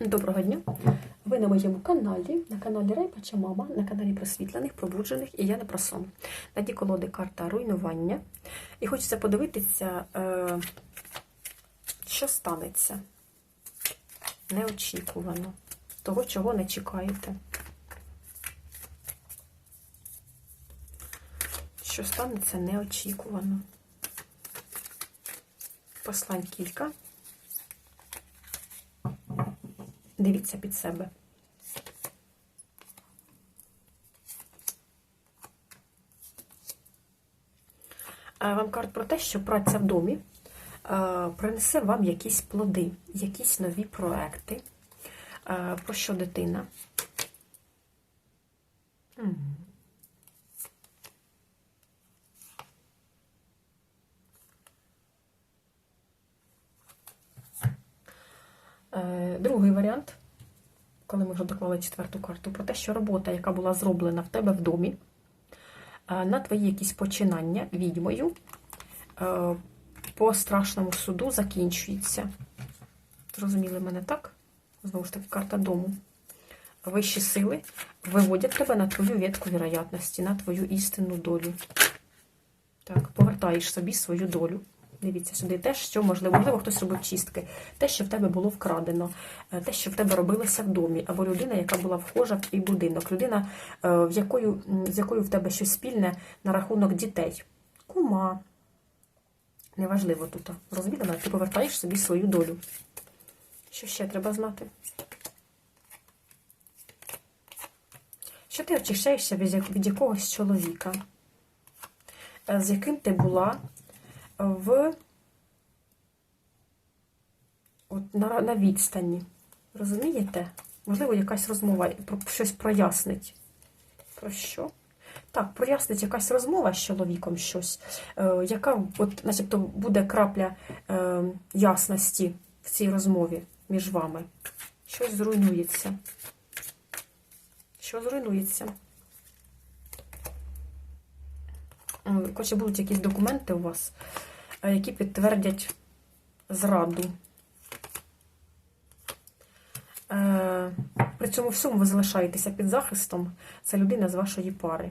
Доброго дня! Ви на моєму каналі, на каналі Рейпача Мама, на каналі просвітлених, пробуджених і я не про сон. На дні колоди карта руйнування. І хочеться подивитися, е, що станеться неочікувано, того, чого не чекаєте. Що станеться неочікувано. Послань кілька. Дивіться під себе. Вам карт про те, що праця в домі принесе вам якісь плоди, якісь нові проекти. Про що дитина? Другий варіант, коли ми вже доклали четверту карту, про те, що робота, яка була зроблена в тебе в домі, е, на твої якісь починання відьмою е, по страшному суду закінчується. Зрозуміли мене так? Знову ж таки, карта дому. Вищі сили виводять тебе на твою ветку віроятності, на твою істинну долю. Так, повертаєш собі свою долю. Дивіться сюди, те, що можливо, можливо, хтось робив чистки, те, що в тебе було вкрадено, е, те, що в тебе робилося в домі, або людина, яка була вхожа в твій будинок, людина, е, в якою, з якою в тебе щось спільне на рахунок дітей. Кума. Неважливо тут. Розумієте, ти повертаєш собі свою долю. Що ще треба знати? Що ти очищаєшся від якогось чоловіка, е, з яким ти була в от, на, на відстані. Розумієте? Можливо, якась розмова про щось прояснить. Про що? Так, прояснить якась розмова з чоловіком щось, е, яка от, начебто буде крапля е, ясності в цій розмові між вами. Щось зруйнується. Що зруйнується? Коротше, будуть якісь документи у вас, які підтвердять зраду. Е, При цьому всьому ви залишаєтеся під захистом. Це людина з вашої пари.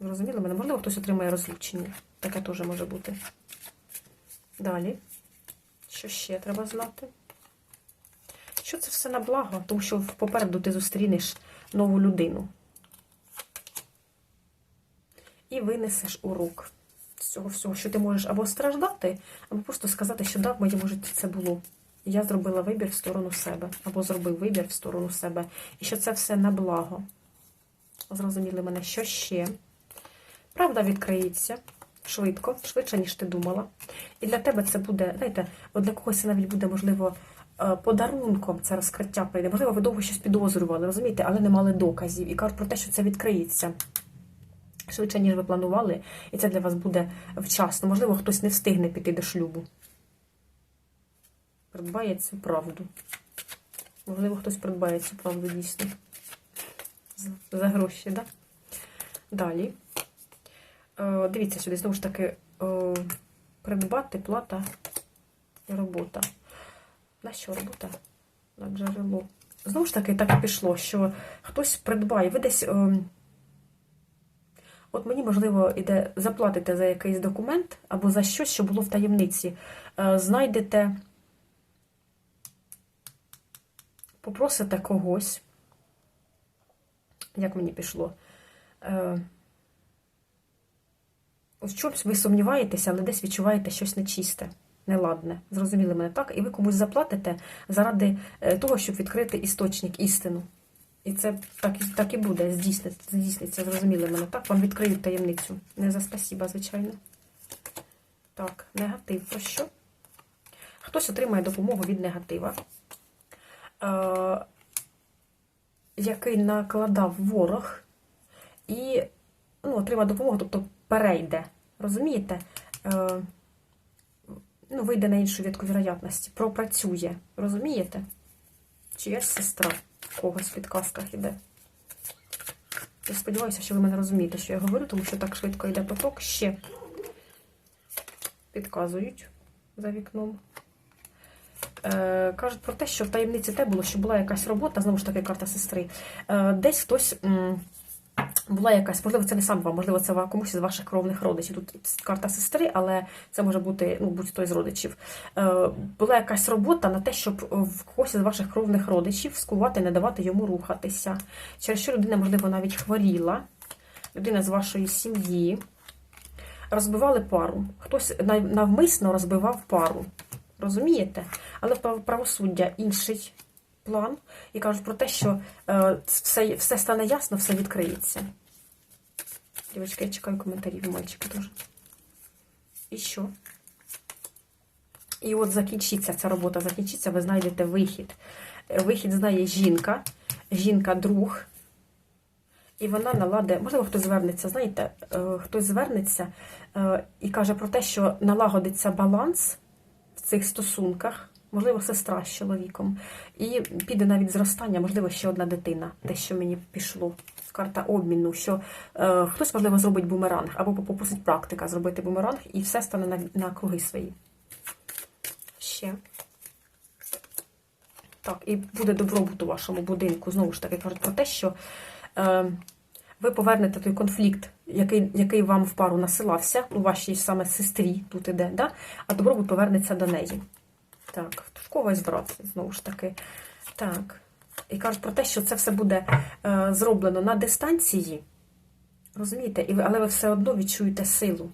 Зрозуміли мене? Можливо, хтось отримає розлучення. Таке теж може бути. Далі. Що ще треба знати? Що це все на благо? Тому що попереду ти зустрінеш нову людину. І винесеш урок з цього всього, що ти можеш або страждати, або просто сказати, що да, в моєму житті це було. Я зробила вибір в сторону себе, або зробив вибір в сторону себе. І що це все на благо. Зрозуміли мене, що ще? Правда відкриється швидко, швидше, ніж ти думала. І для тебе це буде, знаєте, от для когось це навіть буде, можливо, е, подарунком це розкриття прийде. Можливо, ви довго щось підозрювали, розумієте, але не мали доказів. І кажуть про те, що це відкриється. Швидше, ніж ви планували, і це для вас буде вчасно. Можливо, хтось не встигне піти до шлюбу. Придбає цю правду. Можливо, хтось придбає цю правду дійсно. За, гроші, так? Да? Далі. Е, дивіться сюди, знову ж таки, е, придбати, плата і робота. На що робота? На джерело. Знову ж таки, так і пішло, що хтось придбає. Ви десь. Е, От мені, можливо, іде заплатите за якийсь документ або за щось, що було в таємниці. Е, Знайдете, попросите когось, як мені пішло. Е, В чомусь ви сумніваєтеся, але десь відчуваєте щось нечисте, неладне. Зрозуміли мене так? І ви комусь заплатите заради е, того, щоб відкрити істочник, істину. І це так, так і буде, здійсниться, здійсниться, зрозуміли мене. Так, вам відкриють таємницю. Не за спасіба, звичайно. Так, негатив. Про що? Хтось отримає допомогу від негатива, е, який накладав ворог, і ну, отримає допомогу, тобто перейде. Розумієте? Е, ну, вийде на іншу ветку віроятності, пропрацює. Розумієте? Чиясь сестра в когось в підказках іде. Я сподіваюся, що ви мене розумієте, що я говорю, тому що так швидко йде поток. Ще підказують за вікном. Е, кажуть про те, що в таємниці те було, що була якась робота, знову ж таки, карта сестри. Е, десь хтось. Була якась, можливо, це не сам вам, можливо, це комусь із ваших кровних родичів. Тут карта сестри, але це може бути ну, будь-хто із родичів. Е, була якась робота на те, щоб в когось із ваших кровних родичів скувати, не давати йому рухатися. Через що людина, можливо, навіть хворіла, людина з вашої сім'ї. Розбивали пару. Хтось навмисно розбивав пару. Розумієте? Але правосуддя інший план і кажуть про те, що е, все, все стане ясно, все відкриється. Дівчатка, я чекаю коментарів у мальчика теж. І що? І от закінчиться ця робота, закінчиться, ви знайдете вихід. Е, Вихід знає жінка, жінка-друг. І вона наладе, можливо, хтось звернеться, знаєте, е, хтось звернеться і каже про те, що налагодиться баланс в цих стосунках, можливо, сестра з чоловіком, і піде навіть зростання, можливо, ще одна дитина, те, що мені пішло. Карта обміну, що е, хтось, можливо, зробить бумеранг, або попросить практика зробити бумеранг, і все стане на, на круги свої. Ще. Так, і буде добробут у вашому будинку. Знову ж таки, кажуть про те, що е, ви повернете той конфлікт, який, який вам в пару насилався, у вашій саме сестрі тут іде, да? а добробут повернеться до неї. Так, в когось брат, знову ж таки. Так. І кажуть про те, що це все буде е, зроблено на дистанції. Розумієте? І але ви все одно відчуєте силу.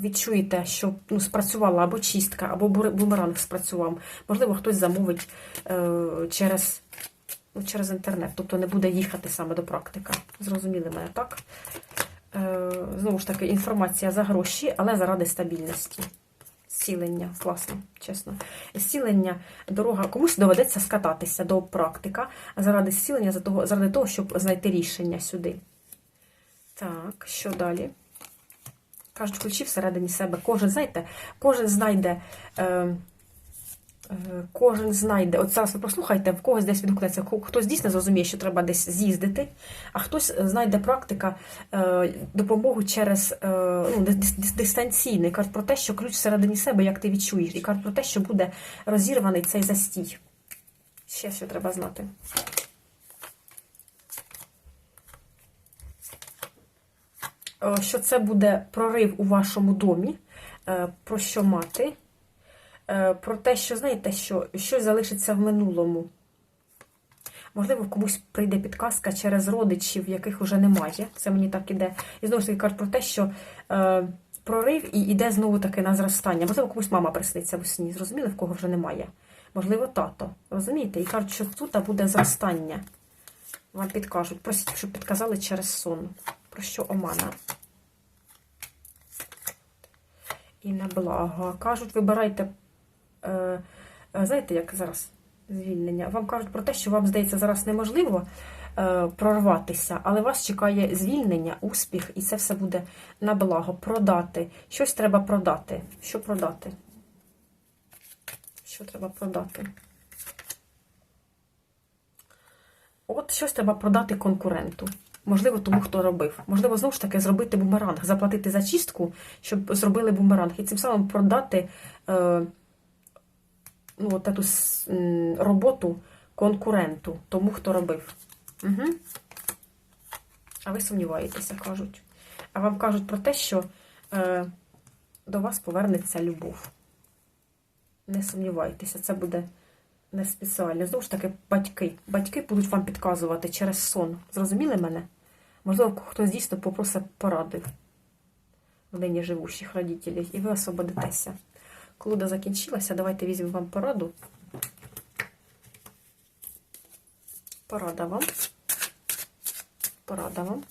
Відчуєте, що ну, спрацювала або чистка, або бумеранг спрацював. Можливо, хтось замовить е, через, ну, через інтернет, тобто не буде їхати саме до практика. Зрозуміли мене, так? Е, знову ж таки, інформація за гроші, але заради стабільності. Зцілення, класно, чесно. Зцілення, дорога, комусь доведеться скататися до практика, заради зцілення, заради того, щоб знайти рішення сюди. Так, що далі? Кажуть, ключі всередині себе. Кожен, знаєте, кожен знайде. Е, Кожен знайде, от зараз ви послухайте, в когось десь відгукнеться, хтось дійсно зрозуміє, що треба десь з'їздити, а хтось знайде практика е, допомогу через е, ну, дис- дис- дистанційний. Кажуть про те, що ключ всередині себе, як ти відчуєш, і кажуть про те, що буде розірваний цей застій. Ще що треба знати. Е, Що це буде прорив у вашому домі, е, про що мати, Е, про те, що знаєте, що щось залишиться в минулому. Можливо, комусь прийде підказка через родичів, яких вже немає. Це мені так іде. І знову ж таки кажуть про те, що е, прорив і йде знову таки на зростання. Можливо, комусь мама присниться в сні. Зрозуміли, в кого вже немає. Можливо, тато. Розумієте? І кажуть, що тут буде зростання. Вам підкажуть. Просіть, щоб підказали через сон. Про що омана? І на благо. Кажуть, вибирайте, е, е, знаєте, як зараз звільнення. Вам кажуть про те, що вам здається зараз неможливо е, прорватися, але вас чекає звільнення, успіх, і це все буде на благо. Продати. Щось треба продати. Що продати? Що треба продати? От щось треба продати конкуренту. Можливо, тому хто робив. Можливо, знову ж таки зробити бумеранг, заплатити за чистку, щоб зробили бумеранг. І цим самим продати е, ну, от эту роботу конкуренту, тому хто робив. Угу. А ви сумніваєтеся, кажуть. А вам кажуть про те, що е, до вас повернеться любов. Не сумнівайтеся, це буде не спеціально. Знову ж таки, батьки. Батьки будуть вам підказувати через сон. Зрозуміли мене? Можливо, хтось дійсно попросить поради в нині живущих родителів, і ви освободитеся. Колода закінчилася, давайте візьмемо вам пораду. Порада вам. Порада вам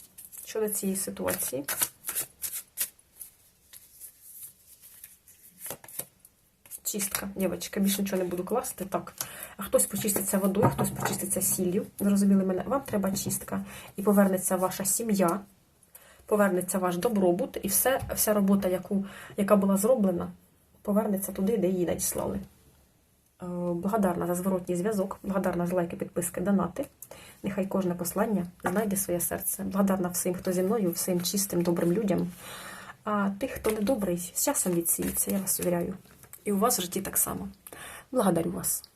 щодо цієї ситуації. Чистка, дівчатка, більше нічого не буду класти. Так. А хтось почиститься водою, хтось почиститься сіллю. Зрозуміли мене? Вам треба чистка. І повернеться ваша сім'я, повернеться ваш добробут, і все, вся робота, яку, яка була зроблена, повернеться туди, де її надіслали. Е, Благодарна за зворотній зв'язок, благодарна за лайки, підписки, донати. Нехай кожне послання знайде своє серце. Благодарна всім, хто зі мною, всім чистим, добрим людям. А тих, хто недобрий, з часом відсіється, я вас увіряю. І у вас в житті так само. Благодарю вас.